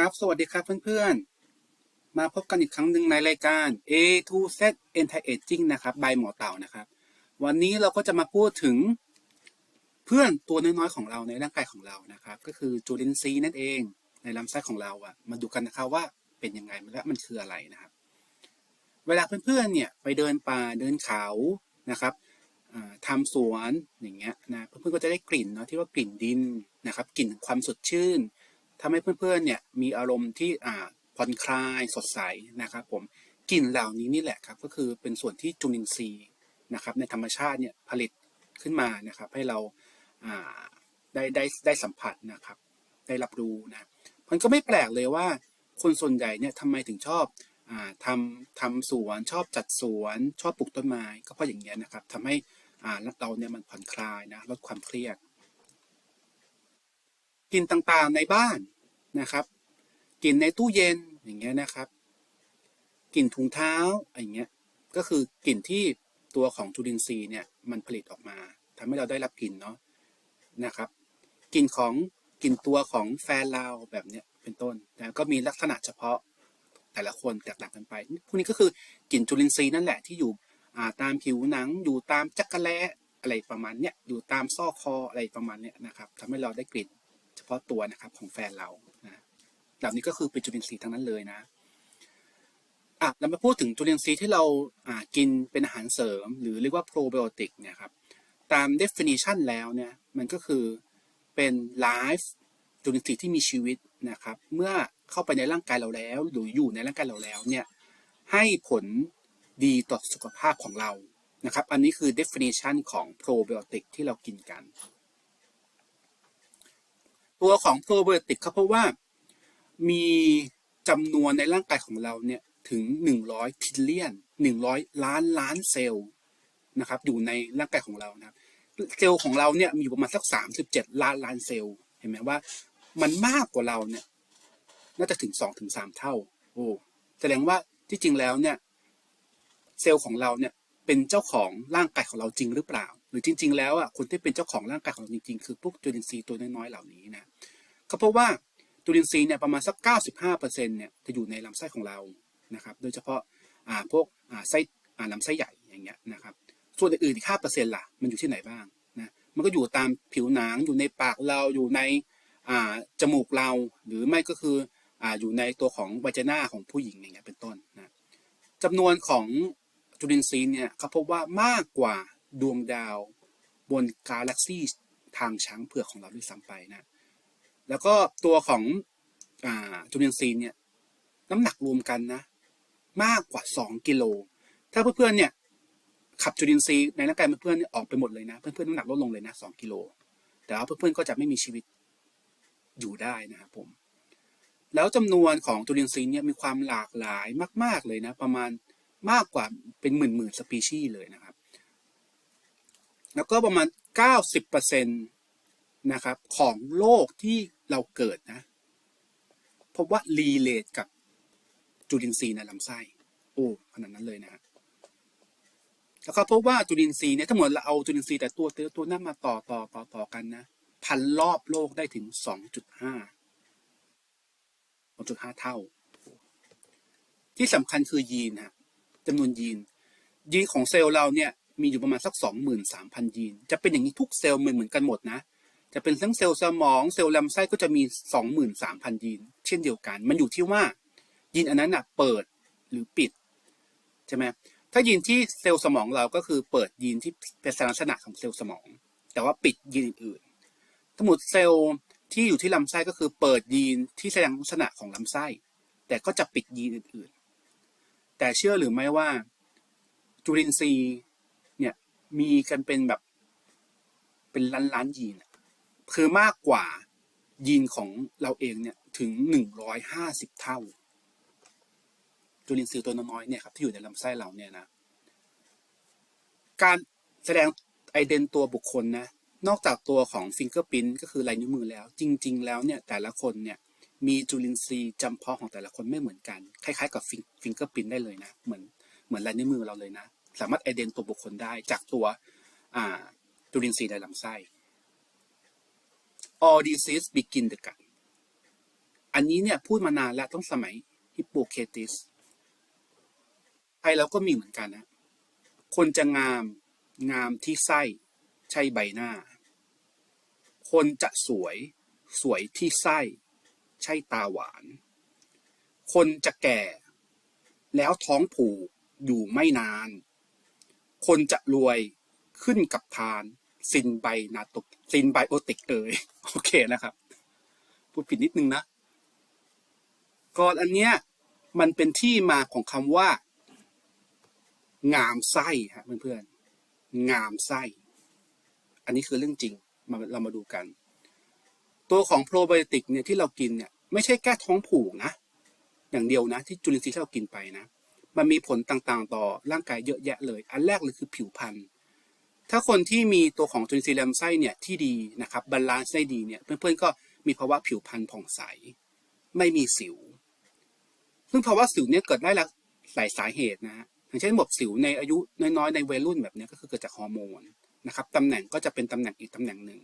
ครับ สวัสดีครับเพื่อนๆ มาพบกันอีกครั้งหนึ่งในรายการ A to Z Anti Aging นะครับ by หมอเต่านะครับ วันนี้เราก็จะมาพูดถึงเพื่อนตัวน้อยๆของเราในร่างกายของเรานะครับ ก็คือจุลินทรีย์นั่นเองในลำไส้ของเราอะมาดูกันนะครับว่าเป็นยังไงและมันคืออะไรนะครับ เวลาเพื่อนๆเนี่ยไปเดินป่าเดินเขานะครับอ่าทำสวนอย่างเงี้ยนะเพื่อนๆก็จะได้กลิ่นเนาะที่ว่ากลิ่นดินนะครับ กลิ่นความสดชื่น ทำให้เพื่อนๆเนี่ยมีอารมณ์ที่อ่าผ่อนคลายสดใสนะครับผมกลิ่นเหล่านี้นี่แหละครับก็คือเป็นส่วนที่จุลินทรีย์นะครับในธรรมชาติเนี่ยผลิตขึ้นมานะครับให้เราอ่าได้ได้ได้สัมผัสนะครับได้รับรู้นะมันก็ไม่แปลกเลยว่าคนส่วนใหญ่เนี่ยทำไมถึงชอบอ่าทำทำสวนชอบจัดสวนชอบปลูกต้นไม้ก็เพราะอย่างเงี้ยนะครับทำให้อ่าเราเนี่ยมันผ่อนคลายนะลดความเครียด กลิ่นต่างๆในบ้านนะครับกลิ่นในตู้เย็นอย่างเงี้ยนะครับกลิ่นถุงเท้าอย่างเงี้ยก็คือกลิ่นที่ตัวของจุลินทรีย์เนี่ยมันผลิตออกมาทำให้เราได้รับกลิ่นเนาะนะครับกลิ่นของกลิ่นตัวของแฟนเราแบบเนี้ยเป็นต้นนะก็มีลักษณะเฉพาะแต่ละคนแตกต่างกันไป พวกนี้ก็คือกลิ่นจุลินทรีย์นั่นแหละที่อยู่อ่าตามผิวหนัง อยู่ตามจักระแลอะไรประมาณเนี้ยอยู่ตามซอกคออะไรประมาณเนี้ยนะครับทำให้เราได้กลิ่น พาะตัวนะครับของแฟนเรานะเหล่านี้ก็คือเป็นจุลินทรีย์ทั้งนั้นเลยนะอะเรามาพูดถึงจุลินทรีย์ที่เราอ่ากินเป็นอาหารเสริม หรือเรียกว่าโปรไบโอติกเนี่ยครับตาม definition แล้วเนี่ยมันก็คือเป็น life จุลินทรีย์ที่มีชีวิตนะครับเมื่อเข้าไปในร่างกายเราแล้ว หรืออยู่ในร่างกายเราแล้วเนี่ยให้ผลดีต่อสุขภาพของเรานะครับ อันนี้คือ definition ของโปรไบโอติกที่เรากินกัน ตัวของโปรไบโอติกเขาเพราะว่ามีจำนวนในร่างกายของเราเนี่ยถึง 100ทิลเลียน 100 ล้านล้านเซลล์นะครับอยู่ในร่างกายของเรานะครับเซลล์ของเราเนี่ยมีอยู่ประมาณสัก 37 ล้านล้านเซลล์เห็นไหมว่ามันมากกว่าเราเนี่ยน่าจะถึง2-3ถึงเท่าโอ้แสดงว่าที่จริงแล้วเนี่ยเซลล์ของเราเนี่ยเป็นเจ้าของร่างกายของเราจริงหรือเปล่า รือจริง ๆ แล้วอะคนที่เป็นเจ้าของร่างกายของเราจริง ๆ คือพวกจุลินทรีย์ตัวน้อยๆเหล่านี้นะก็เพราะว่าจุลินทรีย์เนี่ยประมาณสัก 95%เนี่ยจะอยู่ในลำไส้ของเรานะครับโดยเฉพาะอ่าพวกอ่าไส้อ่าลำไส้ใหญ่อย่างเงี้ยนะครับส่วนอื่นอีก5%ล่ะ มันอยู่ที่ไหนบ้างนะ มันก็อยู่ตามผิวหนัง อยู่ในปากเรา อยู่ในอ่าจมูกเรา หรือไม่ก็คืออ่าอยู่ในตัวของวาจนาของผู้หญิงอย่างเงี้ยเป็นต้นนะจำนวนของจุลินทรีย์เนี่ยเขาพบว่ามากกว่า ดวงดาวบนกาแล็กซีทางช้างเผือกของเราด้วยซ้ำไปนะ แล้วก็ตัวของอจุลินทรีย์เนี่ยน้ำหนักรวมกันนะ มากกว่า 2 กิโล ถ้าเพื่อนๆเนี่ยขับจุลินทรีย์ในร่างกายเพื่อนๆเนี่ยออกไปหมดเลยนะเพื่อนๆน้ำหนักลดลงเลยนะ2กิโล แต่ว่าเพื่อนๆก็จะไม่มีชีวิตอยู่ได้นะครับผม แล้วจำนวนของจุลินทรีย์เนี่ยมีความหลากหลายมาก ๆเลยนะ ประมาณมากกว่าเป็นหมื่นๆสปีชีส์เลยนะครับ แล้วก็ประมาณ 90%นะครับของโลกที่เราเกิดนะพบว่ารีเลทกับจุลินทรีย์ในลำไส้โอ้ขนาดนั้นเลยนะฮะแล้วก็พบว่าจุลินทรีย์เนี่ยถ้าหมดเราเอาจุลินทรีย์แต่ตัวตัวตัวนั้นมาต่อต่อต่อต่อกันนะพันรอบโลกได้ถึง 2.5 2.5 เท่า ที่สำคัญคือยีนฮะจำนวนยีนยีนของเซลล์เราเนี่ย มีอยู่ประมาณสัก 23,000 ยีน จะเป็นอย่างนี้ทุกเซลล์เหมือนเหมือนกันหมดนะ จะเป็นทั้งเซลล์สมองเซลล์ลำไส้ก็จะมี 23,000 ยีน เช่นเดียวกัน มันอยู่ที่ว่ายีนอันนั้นน่ะเปิดหรือปิดใช่ไหมถ้ายีนที่เซลล์สมองเราก็คือเปิดยีนที่เป็นลักษณะของเซลล์สมอง แต่ว่าปิดยีนอื่นๆทั้งหมดเซลล์ที่อยู่ที่ลำไส้ก็คือเปิดยีนที่แสดงลักษณะของลำไส้ แต่ก็จะปิดยีนอื่นๆ แต่เชื่อหรือไม่ว่าจุลินทรีย์ มีกันเป็นแบบ เป็นล้านล้านยีนคือมากกว่ายีนของเราเองเนี่ยถึงหนึ่งร้อยห้าสิบเท่า จุลินทรีย์ตัวน้อยๆเนี่ยครับที่อยู่ในลำไส้เราเนี่ยนะ การแสดงไอเดนตัวบุคคลนะ นอกจากตัวของฟิงเกอร์พินก็คือลายนิ้วมือแล้ว จริง ๆ แล้วเนี่ยแต่ละคนเนี่ยมีจุลินทรีย์จำเพาะของแต่ละคนไม่เหมือนกัน คล้ายๆ กับฟิงเกอร์พินได้เลยนะ เหมือนเหมือนลายนิ้วมือเราเลยนะ สามารถไอเดนตัวบุคคลได้จากตัวจุลินทรีย์ในลำไส้ all disease begin the gut อันนี้เนี่ยพูดมานานแล้วต้องสมัยฮิปโปเคติสไทยเราก็มีเหมือนกันนะ คนจะงามงามที่ไส้ใช่ใบหน้า คนจะสวยสวยที่ไส้ใช่ตาหวาน คนจะแก่ แล้วท้องผูกอยู่ไม่นาน คนจะรวยขึ้นกับทานซินไบนาตกซินไบโอติกเอยโอเคนะครับ พูดผิดนิดนึงนะก่อนอันเนี้ยมันเป็นที่มาของคำว่า งามไส้ฮะเพื่อนๆงามไส้ อันนี้คือเรื่องจริงมาเรามาดูกัน ตัวของโปรไบโอติกเนี่ยที่เรากินเนี่ยไม่ใช่แก้ท้องผูกนะ อย่างเดียวนะ ที่จุลินทรีย์ที่เรากินไปนะ มันมีผลต่างๆ ต่อร่างกายเยอะแยะเลย อันแรกเลยคือผิวพรรณถ้าคนที่มีตัวของจุลินทรีย์ลำไส้เนี่ยที่ดีนะครับบาลานซ์ได้ดีเนี่ยเพื่อนๆก็มีภาวะผิวพรรณผ่องใส ไม่มีสิว ซึ่งภาวะสิวเนี่ยเกิดได้หลายสาเหตุนะฮะอย่างเช่นหมดสิวในอายุน้อยๆในวัยรุ่นแบบนี้ก็คือเกิดจากฮอร์โมนนะครับตำแหน่งก็จะเป็นตำแหน่งอีกตำแหน่งหนึ่ง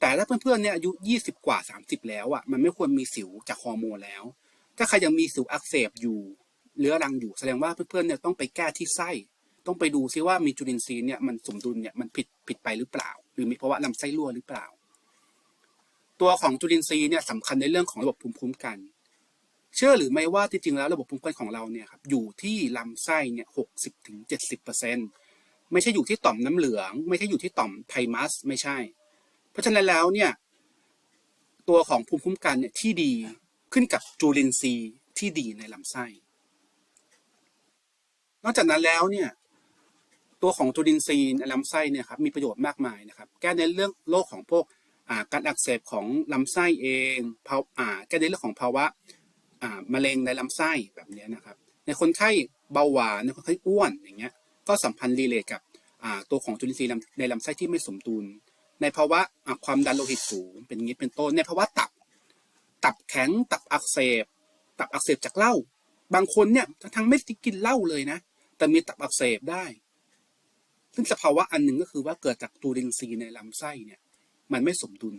แต่ถ้าเพื่อนๆเนี่ยอายุ 20 กว่า 30 แล้วอะมันไม่ควรมีสิวจากฮอร์โมนแล้ว ถ้าใครยังมีสิวอักเสบอยู่ เรื้อรังอยู่แสดงว่าเพื่อนๆเนี่ยต้องไปแก้ที่ไส้ต้องไปดูซิว่ามีจุลินทรีย์เนี่ยมันสมดุลเนี่ยมันผิดผิดไปหรือเปล่า หรือมีภาวะลำไส้รั่วหรือเปล่า ตัวของจุลินทรีย์เนี่ยสำคัญในเรื่องของระบบภูมิคุ้มกัน เชื่อหรือไม่ว่าที่จริงแล้วระบบภูมิคุ้มกันของเราเนี่ยครับอยู่ที่ลำไส้เนี่ยหกสิบถึงเจ็ดสิบเปอร์เซ็นต์ไม่ใช่อยู่ที่ต่อมน้ำเหลือง ไม่ใช่อยู่ที่ต่อมไทมัสไม่ใช่ เพราะฉะนั้นแล้วเนี่ยตัวของภูมิคุ้มกันเนี่ยที่ดีขึ้นกับจุลินทรีย์ที่ดีในลำไส้ นอกจากนั้นแล้วเนี่ยตัวของจุลินทรีย์ในลำไส้เนี่ยครับมีประโยชน์มากมายนะครับ แก้ในเรื่องโรคของพวกการอักเสบของลำไส้เองภาวอ่าแก้ในเรื่องของภาวะมะเร็งในลำไส้แบบนี้นะครับ ในคนไข้เบาหวานในคนไข้อ้วนอย่างเงี้ยก็สัมพันธ์รีเลทกับตัวของจุลินทรีย์ในลำไส้ที่ไม่สมดุลในภาวะความดันโลหิตสูง เป็นงี้เป็นต้นในภาวะตับ ตับแข็งตับอักเสบ ตับอักเสบจากเหล้าบางคนเนี่ยทั้งไม่ได้กินเหล้าเลยนะ แต่มีตับอักเสบได้ ซึ่งสภาวะอันหนึ่งก็คือว่าเกิดจากจุลินทรีในลำไส้เนี่ย มันไม่สมดุล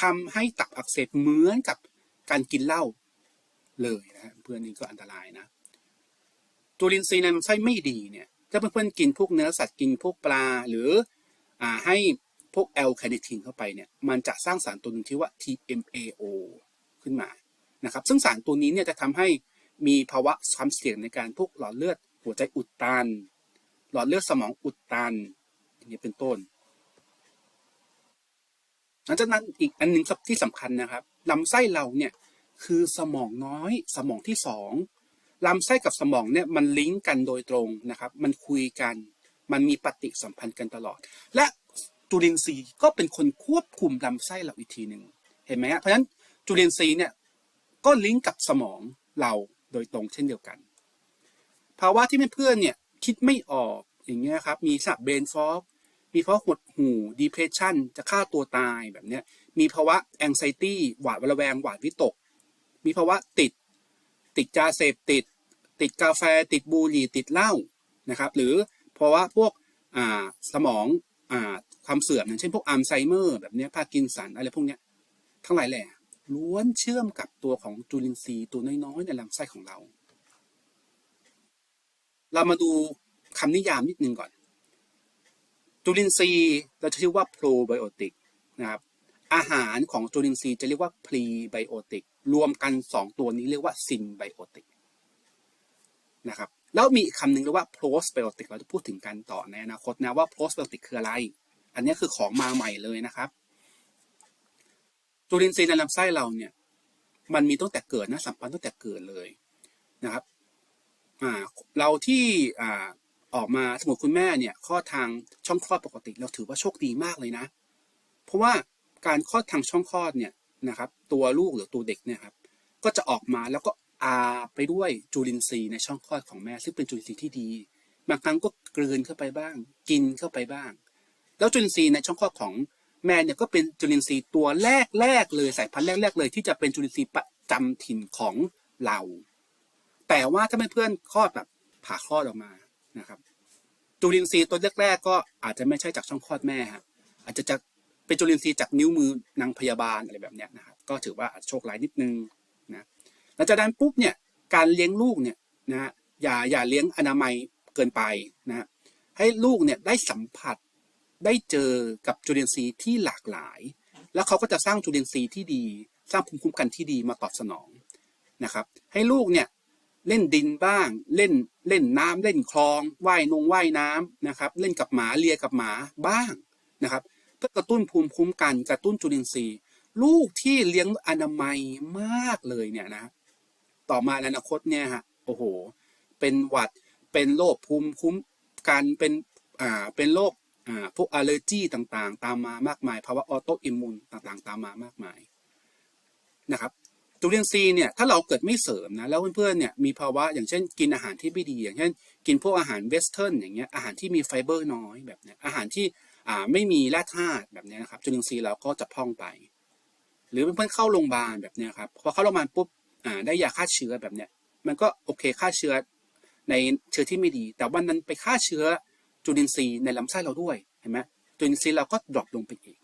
ทำให้ตับอักเสบเหมือนกับการกินเหล้าเลยนะฮะเพื่อนนี่ก็อันตรายนะจุลินทรีในลำไส้ไม่ดีเนี่ย ถ้าเพื่อนๆกินพวกเนื้อสัตว์กินพวกปลาหรืออ่าให้พวกแอลคาเนทีนเข้าไปเนี่ย มันจะสร้างสารตัวหนึ่งที่ว่า TMAO ขึ้นมานะครับ ซึ่งสารตัวนี้เนี่ยจะทำให้มีภาวะความเสี่ยงในการพวกหลอดเลือด หัวใจอุดตัน หลอดเลือดสมองอุดตัน อย่างนี้เป็นต้นหลังจากนั้นอีกอันหนึ่งที่สำคัญนะครับลำไส้เราเนี่ยคือสมองน้อย สมองที่สองลำไส้กับสมองเนี่ยมันลิงก์กันโดยตรงนะครับ มันคุยกัน มันมีปฏิสัมพันธ์กันตลอด และจุลินทรีย์ก็เป็นคนควบคุมลำไส้เราอีกทีหนึ่งเห็นไหมฮะเพราะฉะนั้นจุลินทรีย์เนี่ยก็ลิงก์กับสมองเราโดยตรงเช่นเดียวกัน ภาวะที่เพื่อนเนี่ยคิดไม่ออกอย่างเงี้ยครับมีสับเบนฟอกมีภาวะหดหู่ depression จะฆ่าตัวตายแบบเนี้ยมีภาวะ anxiety หวาดระแวงหวาดวิตก มีภาวะติด ติดยาเสพติด ติดกาแฟติดบุหรี่ติดเหล้านะครับ หรือภาวะพวกอ่าสมองอ่าความเสื่อมอย่างเช่นพวกอัลไซเมอร์แบบเนี้ยพาร์กินสันอะไรพวกเนี้ยทั้งหลายแหล่ล้วนเชื่อมกับตัวของจุลินทรีย์ตัวน้อยๆในลำไส้ของเรา เรามาดูคำนิยามนิดนึงก่อน จุลินทรีย์เราจะเรียกว่าโปรไบโอติกนะครับ อาหารของจุลินทรีย์จะเรียกว่าพรีไบโอติก รวมกัน 2 ตัวนี้เรียกว่าซินไบโอติกนะครับ แล้วมีคำหนึ่งเรียกว่าโพสไบโอติก เราจะพูดถึงกันต่อในอนาคตนะว่าโพสไบโอติกคืออะไร อันนี้คือของมาใหม่เลยนะครับ จุลินทรีย์ในลำไส้เราเนี่ย มันมีตั้งแต่เกิดนะสัมพันธ์ตั้งแต่เกิดเลยนะครับ เราที่อออกมาสมมติคุณแม่เนี่ยคลอทางช่องคลอดปกติ เราถือว่าโชคดีมากเลยนะ เพราะว่าการคลอดทางช่องคลอดเนี่ยนะครับ ตัวลูกหรือตัวเด็กเนี่ยครับก็จะออกมาแล้วก็อาไปด้วยจุลินทรีย์ในช่องคลอดของแม่ ซึ่งเป็นจุลินทรีย์ที่ดี บางครั้งก็กลืนเข้าไปบ้าง กินเข้าไปบ้าง แล้วจุลินทรีย์ในช่องคลอดของแม่เนี่ยก็เป็นจุลินทรีย์ตัวแรกแรกเลยสายพันธุ์แรกแรกเลย ที่จะเป็นจุลินทรีย์ประจำถิ่นของเรา แต่ว่าถ้าเพื่อนๆคลอดแบบผ่าคลอดออกมานะครับ จุลินทรีย์ตัวแรกๆก็อาจจะไม่ใช่จากช่องคลอดแม่ครับอาจจะจากเป็นจุลินทรีย์จากนิ้วมือนางพยาบาลอะไรแบบเนี้ยนะครับก็ถือว่าอาจโชคร้ายนิดนึงนะลังจากนั้นปุ๊บเนี่ยการเลี้ยงลูกเนี่ยนะฮะอย่าอย่าเลี้ยงอนามัยเกินไปนะฮะให้ลูกเนี่ยได้สัมผัสได้เจอกับจุลินทรีย์ที่หลากหลาย แล้วเขาก็จะสร้างจุลินทรีย์ที่ดี สร้างภูมิคุ้มกันที่ดีมาตอบสนองนะครับ ให้ลูกเนี่ย เล่นดินบ้าง เล่นเล่นน้ำเล่นคลองว่ายนงว่ายน้ำนะครับ เล่นกับหมาเลียกับหมาบ้างนะครับเพื่อกระตุ้นภูมิคุ้มกันกระตุ้นจุลินทรีย์ ลูกที่เลี้ยงอนามัยมากเลยเนี่ยนะ ต่อมาในอนาคตเนี่ยฮะโอ้โห เป็นหวัดเป็นโรคภูมิคุ้มกันเป็นอ่าเป็นโรคอ่าพวกอัลเลอร์จีต่างๆ ตามมามากมายภาวะออโตอิมมูนต่างๆ ตามมามากมายนะครับ จุลินทรีย์เนี่ยถ้าเราเกิดไม่เสริมนะแล้วเพื่อนๆเนี่ยมีภาวะอย่างเช่นกินอาหารที่ไม่ดี อย่างเช่นกินพวกอาหารเวสเทิร์นอย่างเงี้ยอาหารที่มีไฟเบอร์น้อยแบบเนี้ยอาหารที่อ่าไม่มีแร่ธาตุแบบเนี้ยนะครับจุลินทรีย์เราก็จะพองไป หรือเพื่อนๆเข้าโรงพยาบาลแบบเนี้ยครับพอเข้าโรงพยาบาลปุ๊บอ่าได้ยาฆ่าเชื้อแบบเนี้ยมันก็โอเคฆ่าเชื้อในเชื้อที่ไม่ดี แต่วันนั้นไปฆ่าเชื้อจุลินทรีย์ในลำไส้เราด้วยเห็นไหมจุลินทรีย์เราก็ดรอปลงไปอีก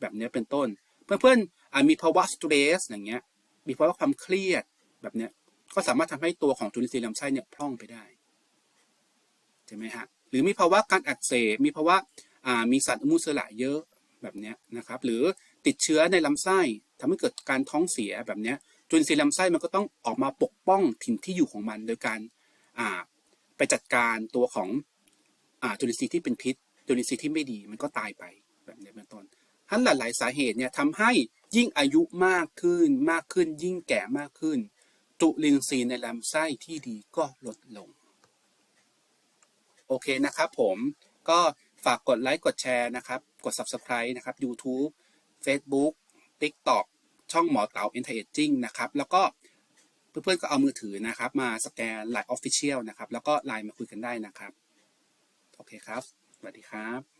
แบบเนี้ยเป็นต้น เพื่อนๆอามีภาวะสตรสอย่างเงี้ย มีภาวะความเครียดแบบเนี้ยก็สามารถทำให้ตัวของจุลินทรีย์ลำไส้เนี่ยพร่องไปได้ใช่ไหมฮะหรือมีภาวะการอักเสบมีภาวะอ่ามีสารอนุมูลอิสระเยอะแบบเนี้ยนะครับ หรือติดเชื้อในลำไส้ทำให้เกิดการท้องเสียแบบเนี้ยจุลินทรีย์ลำไส้มันก็ต้องออกมาปกป้องถิ่นที่อยู่ของมัน โดยการอ่าไปจัดการตัวของอ่าจุลินทรีย์ที่เป็นพิษจุลินทรีย์ที่ไม่ดีมันก็ตายไปแบบนี้เป็นต้นทั้นหลายๆสาเหตุเนี่ยทำให้ ยิ่งอายุมากขึ้นมากขึ้น ยิ่งแก่มากขึ้น จุลินทรีย์ในลำไส้ที่ดีก็ลดลง โอเคนะครับผมก็ฝากกดไลค์กดแชร์นะครับ กด Subscribe นะครับ YouTube Facebook TikTok ช่องหมอเต๋า Anti Aging นะครับ แล้วก็เพื่อนๆก็เอามือถือนะครับ มาสแกน Line Official นะครับ แล้วก็ไลน์มาคุยกันได้นะครับ โอเคครับ สวัสดีครับ